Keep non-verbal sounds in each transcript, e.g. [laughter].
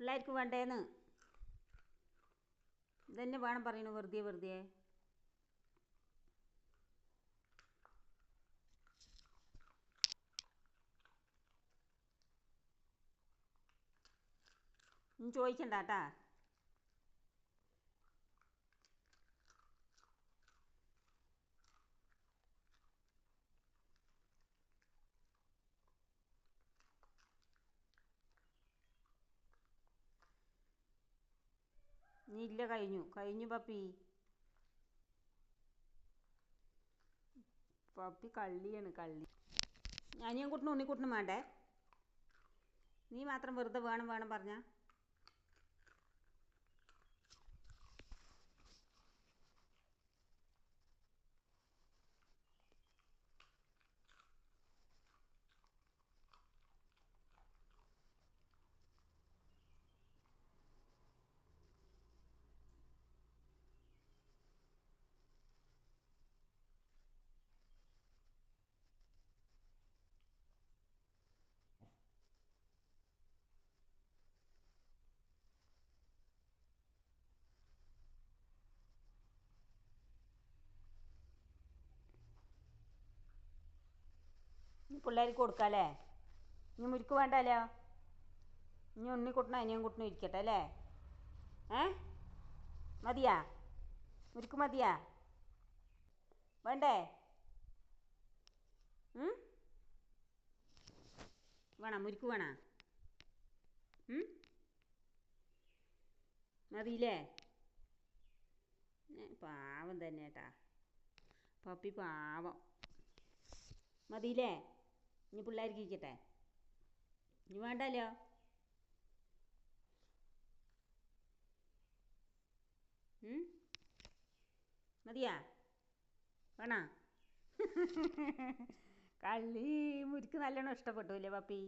പിള്ളേർക്ക് വേണ്ടേന്ന്. ഇതന്നെ വേണം പറയണു വെറുതെ വെറുതെ. ചോദിക്കണ്ട കേട്ടാ. നീ ഇല്ല കഴിഞ്ഞു. കഴിഞ്ഞു പപ്പി. പപ്പി കള്ളിയാണ് കള്ളി. അനിയൻ കുട്ടനും ഉണ്ണിക്കുട്ടനും വേണ്ടേ? നീ മാത്രം വെറുതെ വേണം വേണം പറഞ്ഞ? ഇനി കൊടുക്കാം അല്ലേ ഇനി മുരിക്ക് വേണ്ടല്ലോ? ഇനി ഉണ്ണിക്കുട്ടനും അനിയൻ കുട്ടനും ഇരിക്കട്ടെ അല്ലേ? ഏ? മതിയാ? മുരിക്ക് മതിയാ? വേണ്ടേ? വേണം? മുരിക്ക് വേണോ? മതിയില്ലേ? പാവം തന്നെ കേട്ടാ പപ്പി പാവം. മതിയില്ലേ? ഇനി പിള്ളേർക്ക് ഇരിക്കട്ടെ. ഇനി വേണ്ടല്ലോ? മതിയാ? വേണോ? [laughs] കള്ളി മുരിക്ക് നല്ലോണം ഇഷ്ടപ്പെട്ടു അല്ലേ പപ്പി?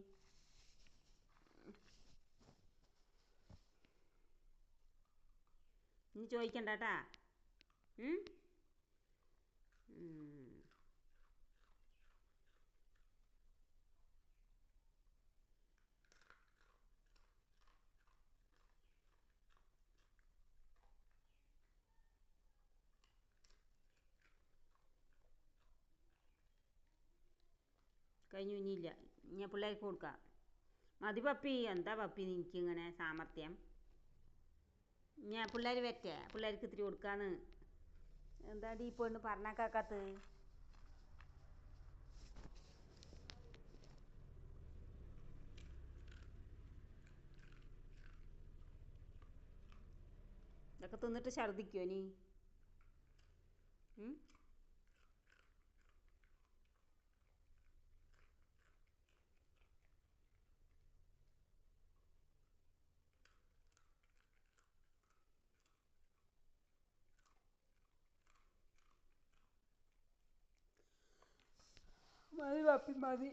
ഇനി ചോദിക്കണ്ട കേട്ടാ. കഴിഞ്ഞു ഇനിയില്ല. ഇനി പിള്ളേർക്ക് കൊടുക്കാം. മതി പപ്പി എന്താ പപ്പി നിനക്ക് ഇങ്ങനെ സാമർത്ഥ്യം ഞാൻ പിള്ളേർ വരട്ടെ പിള്ളേർക്ക് ഇത്തിരി കൊടുക്കാന്ന്. എന്താടി ഈ പെണ്ണ് പറഞ്ഞേക്കാക്കത്ത് ഇതൊക്കെ തിന്നിട്ട് ഛർദിക്കോ നീ മതി പപ്പി മതി.